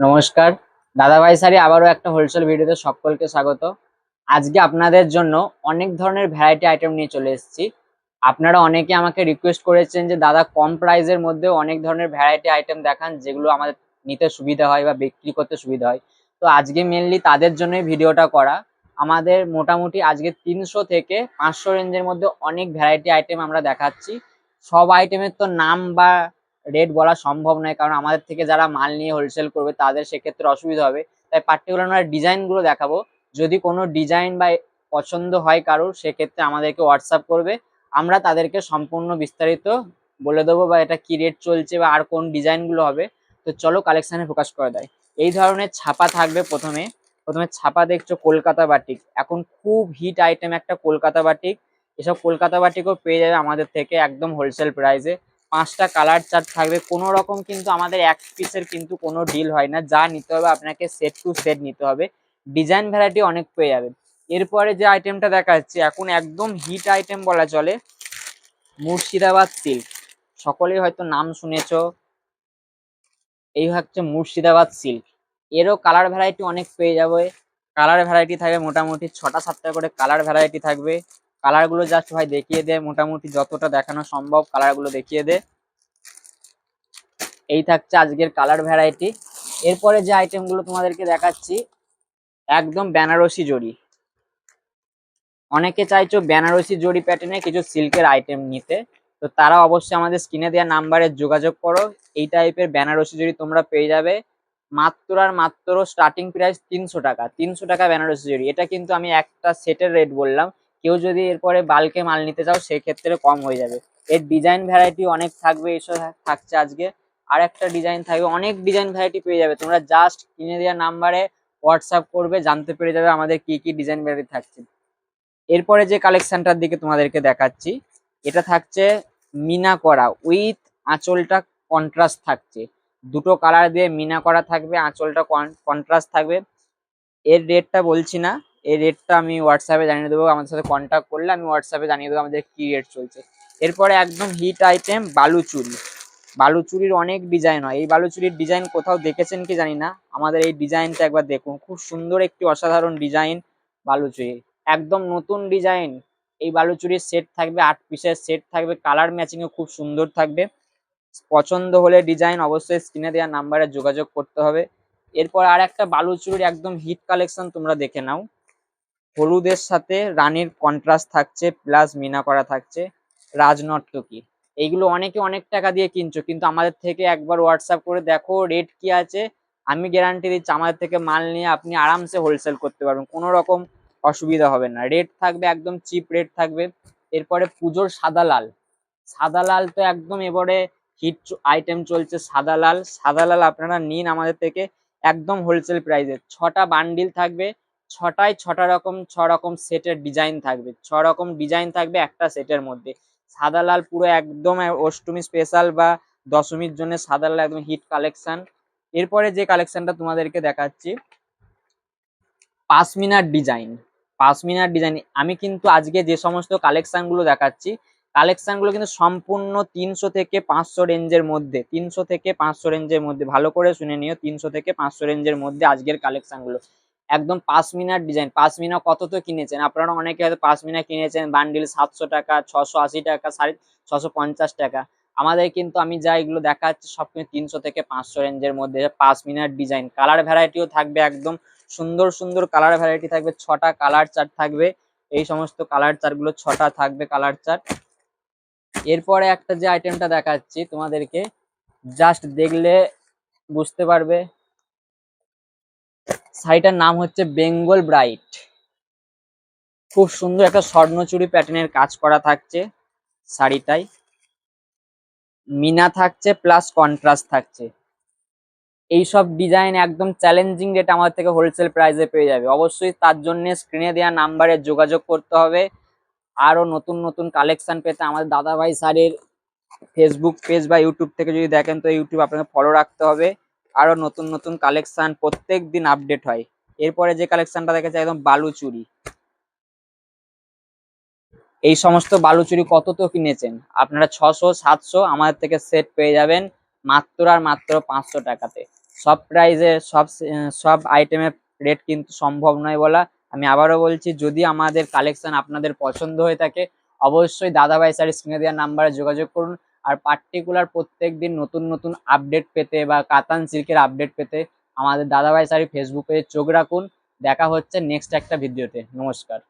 নমস্কার। দাদাভাই শাড়ি আবারও একটা হোলসেল ভিডিওতে সকলকে স্বাগত। আজকে আপনাদের জন্য অনেক ধরনের ভ্যারাইটি আইটেম নিয়ে চলে এসেছি। আপনারা অনেকে আমাকে রিকোয়েস্ট করেছেন যে, দাদা, কম প্রাইসের মধ্যে অনেক ধরনের ভ্যারাইটি আইটেম দেখান, যেগুলো আমাদের নিতে সুবিধা হয় বা বিক্রি করতে সুবিধা হয়। তো আজকে মেনলি তাদের জন্যই ভিডিওটা করা। আমাদের মোটামুটি আজকে তিনশো থেকে পাঁচশো রেঞ্জের মধ্যে অনেক ভ্যারাইটি আইটেম আমরা দেখাচ্ছি। সব আইটেমের তো নাম বা রেট বলা সম্ভব নয়, কারণ আমাদের থেকে যারা মাল নিয়ে হোলসেল করবে তাদের সেক্ষেত্রে অসুবিধা হবে। তাই পার্টিকুলার আমরা ডিজাইনগুলো দেখাবো। যদি কোনো ডিজাইন বা পছন্দ হয় কারোর, সেক্ষেত্রে আমাদেরকে হোয়াটসঅ্যাপ করবে। আমরা তাদেরকে সম্পূর্ণ বিস্তারিত বলে দেবো বা এটা কী রেট চলছে বা আর কোন ডিজাইনগুলো হবে। তো চলো কালেকশানে ফোকাস করে দেয়। এই ধরনের ছাপা থাকবে প্রথমে। প্রথমে ছাপা দেখছ কলকাতা বাটিক এখন খুব হিট আইটেম একটা কলকাতা বাটিক এসব কলকাতা বাটিকও পেয়ে যাবে আমাদের থেকে একদম হোলসেল প্রাইসে পাঁচটা কালার চার্ট থাকবে। কোনো রকম কিন্তু আমাদের এক পিসের কিন্তু কোনো ডিল হয় না। যা নিতে হবে, আপনাকে সেট টু সেট নিতে হবে। ডিজাইন ভ্যারাইটি অনেক পেয়ে যাবেন। এরপরে যে আইটেমটা দেখা যাচ্ছে, এখন একদম হিট আইটেম বলা চলে, মুর্শিদাবাদ সিল্ক সকলেই হয়তো নাম শুনেছ। এই হচ্ছে মুর্শিদাবাদ সিল্ক এরও কালার ভ্যারাইটি অনেক পেয়ে যাবে। কালার ভ্যারাইটি থাকবে মোটামুটি ছটা সাতটা করে কালার ভ্যারাইটি থাকবে। কালারগুলো জাস্ট ভাই দেখিয়ে দে, মোটামুটি যতটা দেখানো সম্ভব কালারগুলো দেখিয়ে দে। এই থাকছে আজকের কালার ভ্যারাইটি এরপরে যে আইটেমগুলো তোমাদেরকে দেখাচ্ছি, একদম বেনারসি জড়ি। অনেকে চাইছো বেনারসি জড়ি প্যাটার্নে কিছু সিল্কের আইটেম নিতে। তো তারা অবশ্যই আমাদের স্ক্রিনে দেওয়া নাম্বারে যোগাযোগ করো। এই টাইপের বেনারসি জড়ি তোমরা পেয়ে যাবে। মাত্র আর মাত্র স্টার্টিং প্রাইস তিনশো টাকা তিনশো টাকা বেনারসি জড়ি। এটা কিন্তু আমি একটা সেটের রেট বললাম। কেউ যদি এরপরে বাল্কে মাল নিতে চাও, সেক্ষেত্রে কম হয়ে যাবে। এর ডিজাইন ভ্যারাইটি অনেক থাকবে, এসব থাকছে আজকে। আর একটা ডিজাইন থাকবে, অনেক ডিজাইন ভ্যারাইটি পেয়ে যাবে। তোমরা জাস্ট কিনে দেওয়া নাম্বারে হোয়াটসঅ্যাপ করবে, জানতে পেরে যাবে আমাদের কি কি ডিজাইন ভ্যারাইটি থাকছে। এরপরে যে কালেকশনটার দিকে তোমাদেরকে দেখাচ্ছি, এটা থাকছে মিনা করা উইথ আঁচলটা কন্ট্রাস্ট থাকছে। দুটো কালার দিয়ে মিনা করা থাকবে, আঁচলটা কন্ট্রাস্ট থাকবে। এর রেটটা বলছি না। এই রেটটা আমি হোয়াটসঅ্যাপে জানিয়ে দেবো। আমাদের সাথে কন্ট্যাক্ট করলে আমি হোয়াটসঅ্যাপে জানিয়ে দেবো আমাদের কি রেট চলছে। এরপরে একদম হিট আইটেম বালুচুরি। বালুচুরির অনেক ডিজাইন হয়। এই বালুচুরির ডিজাইন কোথাও দেখেছেন কি জানি না? আমাদের এই ডিজাইনটা একবার দেখুন। খুব সুন্দর একটি অসাধারণ ডিজাইন বালুচুরি। একদম নতুন ডিজাইন এই বালুচুরির সেট থাকবে, আট পিসের সেট থাকবে। কালার ম্যাচিংও খুব সুন্দর থাকবে। পছন্দ হলে ডিজাইন অবশ্যই স্ক্রিনে দেওয়া নাম্বারে যোগাযোগ করতে হবে। এরপর আর একটা বালুচুরির একদম হিট কালেকশন তোমরা দেখে নাও। হলুদের সাথে রানীর কন্ট্রাস্ট থাকছে প্লাস মিনা করা থাকছে, রাজনর্তকী। এইগুলো অনেকে অনেক টাকা দিয়ে কিনছো, কিন্তু আমাদের থেকে একবার হোয়াটসঅ্যাপ করে দেখো রেট কি আছে, আমি গ্যারান্টি দিচ্ছি, আমাদের থেকে মাল নিয়ে আপনি আরামসে হোলসেল করতে পারবেন, কোনো রকম অসুবিধা হবে না। রেট থাকবে, একদম চিপ রেট থাকবে। এরপরে পুজোর সাদা লাল। সাদা লাল তো একদম এবারে হিট আইটেম চলছে সাদা লাল। সাদা লাল আপনারা নিন আমাদের থেকে, একদম হোলসেল প্রাইসে ছটা বান্ডিল থাকবে ছটায় ছটা রকম, ছ রকম সেটের ডিজাইন থাকবে। ছ রকম ডিজাইন থাকবে একটা সেটের মধ্যে। সাদা লাল পুরো একদম অষ্টমী স্পেশাল বা দশমীর জন্য সাদা লাল একদম হিট কালেকশন এরপরে যে কালেকশনটা তোমাদেরকে দেখাচ্ছি, পাসমিনার ডিজাইন পাসমিনার ডিজাইন আমি কিন্তু আজকে যে সমস্ত কালেকশনগুলো দেখাচ্ছি কালেকশনগুলো কিন্তু সম্পূর্ণ তিনশো থেকে পাঁচশো রেঞ্জের মধ্যে, তিনশো থেকে পাঁচশো রেঞ্জের মধ্যে। ভালো করে শুনে নিও, তিনশো থেকে পাঁচশো রেঞ্জের মধ্যে আজকের কালেকশন গুলো পাঁচ মিনার ডিজাইন পাঁচ মিনা কত তো কিনেছেন? আপনারা অনেকে হয়তো পাসমিনা কিনেছেন বান্ডিল সাতশো টাকা, ছশো আশি টাকা, সাড়ে ছশো পঞ্চাশ টাকা। আমাদের কিন্তু আমি যা এগুলো দেখাচ্ছি সব তিনশো থেকে পাঁচশো রেঞ্জের মধ্যে পাঁচ মিনার ডিজাইন কালার ভ্যারাইটিও থাকবে একদম সুন্দর সুন্দর কালার ভ্যারাইটি থাকবে, ছটা কালার চার্ট থাকবে। এই সমস্ত কালার চার্টগুলো ছটা থাকবে কালার চার্ট এরপরে একটা যে আইটেমটা দেখাচ্ছি তোমাদেরকে জাস্ট দেখলে বুঝতে পারবে। শাড়িটার নাম হচ্ছে বেঙ্গল ব্রাইট। খুব সুন্দর একটা স্বর্ণচুরি প্যাটার্নের কাজ করা থাকছে শাড়িটাই মিনা থাকছে প্লাস কন্ট্রাস্ট থাকছে। এইসব ডিজাইন একদম চ্যালেঞ্জিং রেট আমাদের থেকে হোলসেল প্রাইসে পেয়ে যাবে। অবশ্যই তার জন্য স্ক্রিনে দেওয়া নাম্বারে যোগাযোগ করতে হবে। আরও নতুন নতুন কালেকশন পেতে আমাদের দাদাভাই স্যারের ফেসবুক পেজ বা ইউটিউব থেকে যদি দেখেন তো ইউটিউব আপনাকে ফলো রাখতে হবে। আরও নতুন নতুন কালেকশন প্রত্যেক দিন আপডেট হয়। এরপরে যে কালেকশনটা দেখেছে, একদম বালুচুরি এই সমস্ত বালুচুরি কত তো কিনেছেন? আপনারা ছশো, সাতশো আমাদের থেকে সেট পেয়ে যাবেন মাত্র আর মাত্র পাঁচশো টাকাতে। সব প্রাইজে সব সব আইটেমের রেট কিন্তু সম্ভব নয় বলা। আমি আবারও বলছি, যদি আমাদের কালেকশন আপনাদের পছন্দ হয়ে থাকে, অবশ্যই দাদাভাই স্যার স্ক্রিনে দেওয়ার নাম্বারে যোগাযোগ করুন। আর পার্টিকুলার প্রত্যেক দিন নতুন নতুন আপডেট পেতে বা কাতান সিল্কের আপডেট পেতে আমাদের দাদাভাই সারি ফেসবুকে চোখ রাখুন। দেখা হচ্ছে নেক্সট একটা ভিডিওতে নমস্কার।